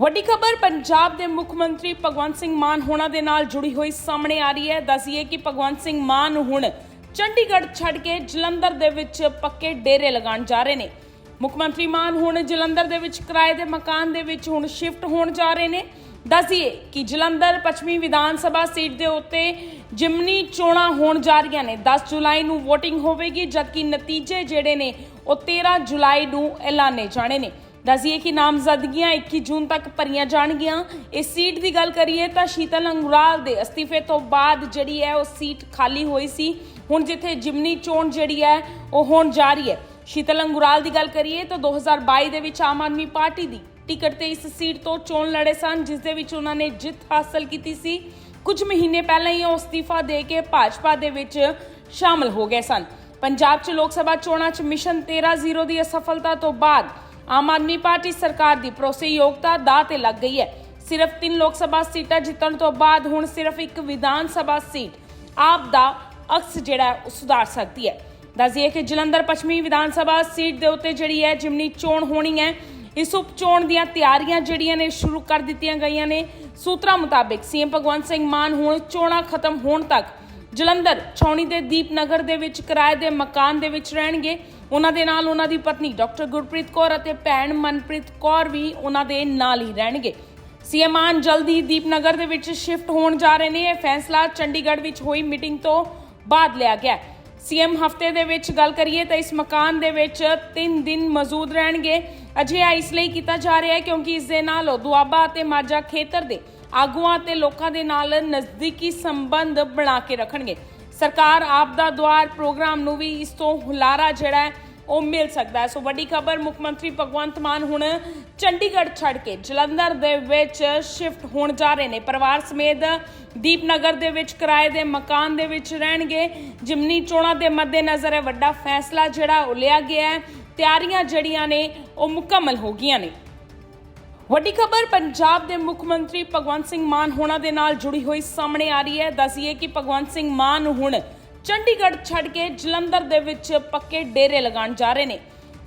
ਵੱਡੀ ਖਬਰ, ਪੰਜਾਬ ਦੇ ਮੁੱਖ ਮੰਤਰੀ ਭਗਵੰਤ ਸਿੰਘ ਮਾਨ ਹੋਣਾ ਦੇ ਨਾਲ ਜੁੜੀ ਹੋਈ ਸਾਹਮਣੇ ਆ ਰਹੀ ਹੈ। ਦੱਸੀਏ ਕਿ ਭਗਵੰਤ ਸਿੰਘ ਮਾਨ ਹੁਣ ਚੰਡੀਗੜ੍ਹ ਛੱਡ ਕੇ ਜਲੰਧਰ ਦੇ ਵਿੱਚ ਪੱਕੇ ਡੇਰੇ ਲਗਾਉਣ ਜਾ ਰਹੇ ਨੇ। ਮੁੱਖ ਮੰਤਰੀ ਮਾਨ ਹੁਣ ਜਲੰਧਰ ਦੇ ਵਿੱਚ ਕਿਰਾਏ ਦੇ ਮਕਾਨ ਦੇ ਵਿੱਚ ਹੁਣ ਸ਼ਿਫਟ ਹੋਣ ਜਾ ਰਹੇ ਨੇ। ਦੱਸੀਏ ਕਿ ਜਲੰਧਰ ਪੱਛਮੀ ਵਿਧਾਨ ਸਭਾ ਸੀਟ ਦੇ ਉੱਤੇ ਜਿਮਨੀ ਚੋਣਾਂ ਹੋਣ ਜਾ ਰਹੀਆਂ ਨੇ। 10 ਜੁਲਾਈ ਨੂੰ VOTING ਹੋਵੇਗੀ, ਜਦਕਿ ਨਤੀਜੇ ਜਿਹੜੇ ਨੇ ਉਹ 13 ਜੁਲਾਈ ਨੂੰ ਐਲਾਨੇ ਜਾਣੇ ਨੇ। ਦੱਸੀਏ ਕਿ ਨਾਮਜ਼ਦਗੀਆਂ 21 ਜੂਨ ਤੱਕ ਭਰੀਆਂ ਜਾਣਗੀਆਂ। ਇਸ ਸੀਟ ਦੀ ਗੱਲ ਕਰੀਏ ਤਾਂ ਸ਼ੀਤਲ ਅੰਗੁਰਾਲ ਦੇ ਅਸਤੀਫੇ ਤੋਂ ਬਾਅਦ ਜਿਹੜੀ ਹੈ ਉਹ ਸੀਟ ਖਾਲੀ ਹੋਈ ਸੀ। ਹੁਣ ਜਿੱਥੇ ਜਿਮਨੀ ਚੋਣ ਜਿਹੜੀ ਹੈ ਉਹ ਹੋਣ ਜਾ ਰਹੀ ਹੈ। ਸ਼ੀਤਲ ਅੰਗੁਰਾਲ ਦੀ ਗੱਲ ਕਰੀਏ ਤਾਂ 2022 ਦੇ ਵਿੱਚ ਆਮ ਆਦਮੀ ਪਾਰਟੀ ਦੀ ਟਿਕਟ ਤੇ ਇਸ ਸੀਟ ਤੋਂ ਚੋਣ ਲੜੇ ਸਨ, ਜਿਸ ਦੇ ਵਿੱਚ ਉਹਨਾਂ ਨੇ ਜਿੱਤ ਹਾਸਲ ਕੀਤੀ ਸੀ। ਕੁਝ ਮਹੀਨੇ ਪਹਿਲਾਂ ਹੀ ਉਹ ਅਸਤੀਫਾ ਦੇ ਕੇ ਭਾਜਪਾ ਦੇ ਵਿੱਚ ਸ਼ਾਮਲ ਹੋ ਗਏ ਸਨ। ਪੰਜਾਬ 'ਚ ਲੋਕ ਸਭਾ ਚੋਣਾਂ 'ਚ ਮਿਸ਼ਨ 13-0 ਦੀ ਅਸਫਲਤਾ ਤੋਂ ਬਾਅਦ ਆਮ ਆਦਮੀ ਪਾਰਟੀ ਸਰਕਾਰ ਦੀ ਭਰੋਸੇਯੋਗਤਾ ਦਾ ਤੇ ਲੱਗ ਗਈ ਹੈ। ਸਿਰਫ 3 ਲੋਕ ਸਭਾ ਸੀਟਾਂ ਜਿੱਤਣ ਤੋਂ ਬਾਅਦ ਹੁਣ ਸਿਰਫ ਇੱਕ ਵਿਧਾਨ ਸਭਾ ਸੀਟ ਆਪ ਦਾ ਅਕਸ ਜਿਹੜਾ ਉਹ ਸੁਧਾਰ ਸਕਦੀ ਹੈ। ਦੱਸਦੀਏ ਕਿ ਜਲੰਧਰ ਪੱਛਮੀ ਵਿਧਾਨ ਸਭਾ ਸੀਟ ਦੇ ਉੱਤੇ ਜਿਹੜੀ ਹੈ ਜਿਮਨੀ ਚੋਣ ਹੋਣੀ ਹੈ। ਇਸ ਉਪ ਚੋਣ ਦੀਆਂ ਤਿਆਰੀਆਂ ਜਿਹੜੀਆਂ ਨੇ ਸ਼ੁਰੂ ਕਰ ਦਿੱਤੀਆਂ ਗਈਆਂ ਨੇ। ਸੂਤਰਾਂ ਮੁਤਾਬਿਕ ਸੀਐਮ ਭਗਵੰਤ ਸਿੰਘ ਮਾਨ ਹੁਣ ਚੋਣਾਂ ਖਤਮ ਹੋਣ ਤੱਕ ਜਲੰਧਰ, ਛਾਉਣੀ ਦੇ ਦੀਪਨਗਰ ਦੇ ਵਿੱਚ ਕਿਰਾਏ ਦੇ ਮਕਾਨ ਦੇ ਵਿੱਚ ਰਹਿਣਗੇ। ਉਹਨਾਂ ਦੇ ਨਾਲ ਉਹਨਾਂ ਦੀ ਪਤਨੀ ਡਾਕਟਰ ਗੁਰਪ੍ਰੀਤ ਕੌਰ ਅਤੇ ਭੈਣ ਮਨਪ੍ਰੀਤ ਕੌਰ ਵੀ ਉਹਨਾਂ ਦੇ ਨਾਲ ਹੀ ਰਹਿਣਗੇ। ਸੀਐਮ ਮਾਨ ਜਲਦੀ ਦੀਪਨਗਰ ਦੇ ਵਿੱਚ ਸ਼ਿਫਟ ਹੋਣ ਜਾ ਰਹੇ ਨੇ। ਇਹ ਫੈਸਲਾ ਚੰਡੀਗੜ੍ਹ ਵਿੱਚ ਹੋਈ ਮੀਟਿੰਗ ਤੋਂ ਬਾਅਦ ਲਿਆ ਗਿਆ ਸੀਐਮ ਹਫ਼ਤੇ ਦੇ ਵਿੱਚ ਗੱਲ ਕਰੀਏ ਤਾਂ ਇਸ ਮਕਾਨ ਦੇ ਵਿੱਚ 3 ਦਿਨ ਮੌਜੂਦ ਰਹਿਣਗੇ। ਅਜਿਹਾ ਇਸ ਲਈ ਕੀਤਾ ਜਾ ਰਿਹਾ ਹੈ ਕਿਉਂਕਿ ਇਸ ਦੇ ਨਾਲ ਉਹ ਦੁਆਬਾ ਅਤੇ ਮਾਝਾ ਖੇਤਰ ਦੇ ਆਗੂਆਂ ਤੇ ਲੋਕਾਂ ਦੇ ਨਾਲ ਨਜ਼ਦੀਕੀ ਸੰਬੰਧ ਬਣਾ ਕੇ ਰੱਖਣਗੇ। ਸਰਕਾਰ ਆਪ ਦਾ ਦੁਆਰ ਪ੍ਰੋਗਰਾਮ ਨੂੰ ਵੀ ਇਸ ਤੋਂ ਹੁਲਾਰਾ ਜਿਹੜਾ ਹੈ, ਉਹ ਮਿਲ ਸਕਦਾ ਹੈ। ਸੋ ਵੱਡੀ ਖਬਰ, ਮੁੱਖ ਮੰਤਰੀ ਭਗਵੰਤ ਮਾਨ ਹੁਣ ਚੰਡੀਗੜ੍ਹ ਛੱਡ ਕੇ ਜਲੰਧਰ ਦੇ ਵਿੱਚ ਸ਼ਿਫਟ ਹੋਣ ਜਾ ਰਹੇ ਨੇ। ਪਰਿਵਾਰ ਸਮੇਤ ਦੀਪਨਗਰ ਦੇ ਵਿੱਚ ਕਿਰਾਏ ਦੇ ਮਕਾਨ ਦੇ ਵਿੱਚ ਰਹਿਣਗੇ। ਜਿਮਨੀ ਚੋਣਾਂ ਦੇ ਮੱਦੇਨਜ਼ਰ ਇਹ ਵੱਡਾ ਫੈਸਲਾ ਜਿਹੜਾ ਉਹ ਲਿਆ ਗਿਆ ਹੈ। ਤਿਆਰੀਆਂ ਜਿਹੜੀਆਂ ਨੇ, ਉਹ ਮੁਕੰਮਲ ਹੋ ਗਈਆਂ ਨੇ। ਵੱਡੀ ਖਬਰ, ਪੰਜਾਬ ਦੇ ਮੁੱਖ ਮੰਤਰੀ ਭਗਵੰਤ ਸਿੰਘ ਮਾਨ ਹੋਣਾ ਦੇ ਨਾਲ ਜੁੜੀ ਹੋਈ ਸਾਹਮਣੇ ਆ ਰਹੀ ਹੈ। ਦੱਸੀਏ ਕਿ ਭਗਵੰਤ ਸਿੰਘ ਮਾਨ ਹੁਣ ਚੰਡੀਗੜ੍ਹ ਛੱਡ ਕੇ ਜਲੰਧਰ ਦੇ ਵਿੱਚ ਪੱਕੇ ਡੇਰੇ ਲਗਾਉਣ ਜਾ ਰਹੇ ਨੇ।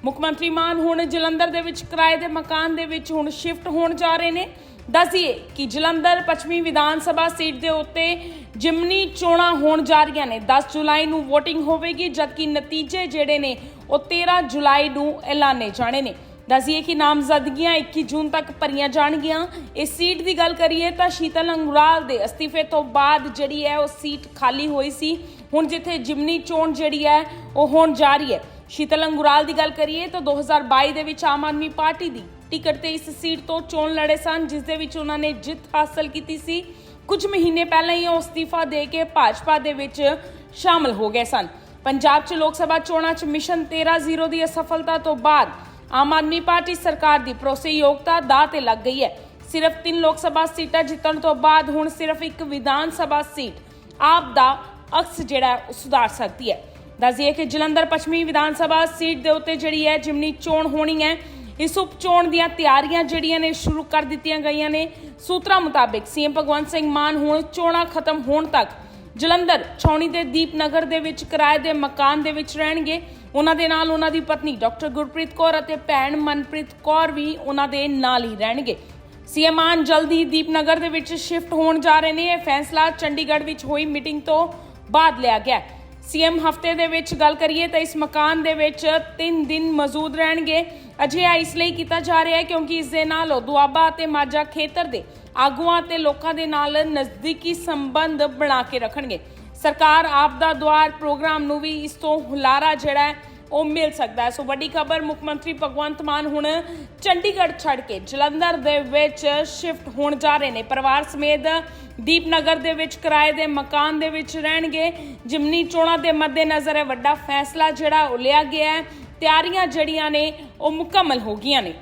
ਮੁੱਖ ਮੰਤਰੀ ਮਾਨ ਹੁਣ ਜਲੰਧਰ ਦੇ ਵਿੱਚ ਕਿਰਾਏ ਦੇ ਮਕਾਨ ਦੇ ਵਿੱਚ ਹੁਣ ਸ਼ਿਫਟ ਹੋਣ ਜਾ ਰਹੇ ਨੇ। ਦੱਸੀਏ ਕਿ ਜਲੰਧਰ ਪੱਛਮੀ ਵਿਧਾਨ ਸਭਾ ਸੀਟ ਦੇ ਉੱਤੇ ਜਿਮਨੀ ਚੋਣਾਂ ਹੋਣ ਜਾ ਰਹੀਆਂ ਨੇ। 10 ਜੁਲਾਈ ਨੂੰ VOTING ਹੋਵੇਗੀ, ਜਦਕਿ ਨਤੀਜੇ ਜਿਹੜੇ ਨੇ ਉਹ 13 ਜੁਲਾਈ ਨੂੰ ਐਲਾਨੇ ਜਾਣੇ ਨੇ। ਦੱਸੀਏ ਕਿ ਨਾਮਜ਼ਦਗੀਆਂ 21 ਜੂਨ ਤੱਕ ਭਰੀਆਂ ਜਾਣਗੀਆਂ। ਇਸ ਸੀਟ ਦੀ ਗੱਲ ਕਰੀਏ ਤਾਂ ਸ਼ੀਤਲ ਅੰਗੁਰਾਲ ਦੇ ਅਸਤੀਫੇ ਤੋਂ ਬਾਅਦ ਜਿਹੜੀ ਹੈ ਉਹ ਸੀਟ ਖਾਲੀ ਹੋਈ ਸੀ। ਹੁਣ ਜਿੱਥੇ ਜਿਮਨੀ ਚੋਣ ਜਿਹੜੀ ਹੈ ਉਹ ਹੋਣ ਜਾ ਰਹੀ ਹੈ। ਸ਼ੀਤਲ ਅੰਗੁਰਾਲ ਦੀ ਗੱਲ ਕਰੀਏ ਤਾਂ 2022 ਦੇ ਵਿੱਚ ਆਮ ਆਦਮੀ ਪਾਰਟੀ ਦੀ ਟਿਕਟ ਤੇ ਇਸ ਸੀਟ ਤੋਂ ਚੋਣ ਲੜੇ ਸਨ, ਜਿਸ ਦੇ ਵਿੱਚ ਉਹਨਾਂ ਨੇ ਜਿੱਤ ਹਾਸਲ ਕੀਤੀ ਸੀ। ਕੁਝ ਮਹੀਨੇ ਪਹਿਲਾਂ ਹੀ ਉਹ ਅਸਤੀਫਾ ਦੇ ਕੇ ਭਾਜਪਾ ਦੇ ਵਿੱਚ ਸ਼ਾਮਲ ਹੋ ਗਏ ਸਨ। ਪੰਜਾਬ 'ਚ ਲੋਕ ਸਭਾ ਚੋਣਾਂ 'ਚ ਮਿਸ਼ਨ 13-0 ਦੀ ਅਸਫਲਤਾ ਤੋਂ ਬਾਅਦ ਆਮ ਆਦਮੀ ਪਾਰਟੀ ਸਰਕਾਰ ਦੀ ਭਰੋਸੇਯੋਗਤਾ ਦਾ ਤੇ ਲੱਗ ਗਈ ਹੈ। ਸਿਰਫ 3 ਲੋਕ ਸਭਾ ਸੀਟਾਂ ਜਿੱਤਣ ਤੋਂ ਬਾਅਦ ਹੁਣ ਸਿਰਫ ਇੱਕ ਵਿਧਾਨ ਸਭਾ ਸੀਟ ਆਪ ਦਾ ਅਕਸ ਜਿਹੜਾ ਸੁਧਾਰ ਸਕਦੀ ਹੈ। ਦੱਸਦੀਏ ਕਿ ਜਲੰਧਰ ਪੱਛਮੀ ਵਿਧਾਨ ਸਭਾ ਸੀਟ ਦੇ ਉੱਤੇ ਜਿਹੜੀ ਹੈ ਜਿਮਨੀ ਚੋਣ ਹੋਣੀ ਹੈ। ਇਸ ਉਪ ਚੋਣ ਦੀਆਂ ਤਿਆਰੀਆਂ ਜਿਹੜੀਆਂ ਨੇ ਸ਼ੁਰੂ ਕਰ ਦਿੱਤੀਆਂ ਗਈਆਂ ਨੇ। ਸੂਤਰਾਂ ਮੁਤਾਬਿਕ ਸੀਐਮ ਭਗਵੰਤ ਸਿੰਘ ਮਾਨ ਹੁਣ ਚੋਣਾਂ ਖਤਮ ਹੋਣ ਤੱਕ ਜਲੰਧਰ, ਛਾਉਣੀ ਦੇ ਦੀਪਨਗਰ ਦੇ ਵਿੱਚ ਕਿਰਾਏ ਦੇ ਮਕਾਨ ਦੇ ਵਿੱਚ ਰਹਿਣਗੇ। ਉਹਨਾਂ ਦੇ ਨਾਲ ਉਹਨਾਂ ਦੀ ਪਤਨੀ ਡਾਕਟਰ ਗੁਰਪ੍ਰੀਤ ਕੌਰ ਅਤੇ ਭੈਣ ਮਨਪ੍ਰੀਤ ਕੌਰ ਵੀ ਉਹਨਾਂ ਦੇ ਨਾਲ ਹੀ ਰਹਿਣਗੇ। ਸੀਐਮ ਮਾਨ ਜਲਦੀ ਦੀਪਨਗਰ ਦੇ ਵਿੱਚ ਸ਼ਿਫਟ ਹੋਣ ਜਾ ਰਹੇ ਨੇ। ਇਹ ਫੈਸਲਾ ਚੰਡੀਗੜ੍ਹ ਵਿੱਚ ਹੋਈ ਮੀਟਿੰਗ ਤੋਂ ਬਾਅਦ ਲਿਆ ਗਿਆ। ਸੀਐਮ ਹਫ਼ਤੇ ਦੇ ਵਿੱਚ ਗੱਲ ਕਰੀਏ ਤਾਂ ਇਸ ਮਕਾਨ ਦੇ ਵਿੱਚ 3 ਦਿਨ ਮੌਜੂਦ ਰਹਿਣਗੇ। ਅਜਿਹਾ ਇਸ ਲਈ ਕੀਤਾ ਜਾ ਰਿਹਾ ਹੈ ਕਿਉਂਕਿ ਇਸ ਦੇ ਨਾਲ ਉਹ ਦੁਆਬਾ ਅਤੇ ਮਾਝਾ ਖੇਤਰ ਦੇ ਆਗੂਆਂ ਤੇ ਲੋਕਾਂ ਦੇ ਨਾਲ ਨਜ਼ਦੀਕੀ ਸੰਬੰਧ ਬਣਾ ਕੇ ਰੱਖਣਗੇ। ਸਰਕਾਰ ਆਪ ਦਾ ਦੁਆਰ ਪ੍ਰੋਗਰਾਮ ਨੂੰ ਵੀ ਇਸ ਤੋਂ ਹੁਲਾਰਾ ਜਿਹੜਾ ਹੈ, ਉਹ ਮਿਲ ਸਕਦਾ ਹੈ। ਸੋ ਵੱਡੀ ਖਬਰ, ਮੁੱਖ ਮੰਤਰੀ ਭਗਵੰਤ ਮਾਨ ਹੁਣ ਚੰਡੀਗੜ੍ਹ ਛੱਡ ਕੇ ਜਲੰਧਰ ਦੇ ਵਿੱਚ ਸ਼ਿਫਟ ਹੋਣ ਜਾ ਰਹੇ ਨੇ। ਪਰਿਵਾਰ ਸਮੇਤ ਦੀਪਨਗਰ ਦੇ ਵਿੱਚ ਕਿਰਾਏ ਦੇ ਮਕਾਨ ਦੇ ਵਿੱਚ ਰਹਿਣਗੇ। ਜਿਮਨੀ ਚੋਣਾਂ ਦੇ ਮੱਦੇਨਜ਼ਰ ਇਹ ਵੱਡਾ ਫੈਸਲਾ ਜਿਹੜਾ ਉਹ ਲਿਆ ਗਿਆ ਹੈ। ਤਿਆਰੀਆਂ ਜਿਹੜੀਆਂ ਨੇ, ਉਹ ਮੁਕੰਮਲ ਹੋ ਗਈਆਂ ਨੇ।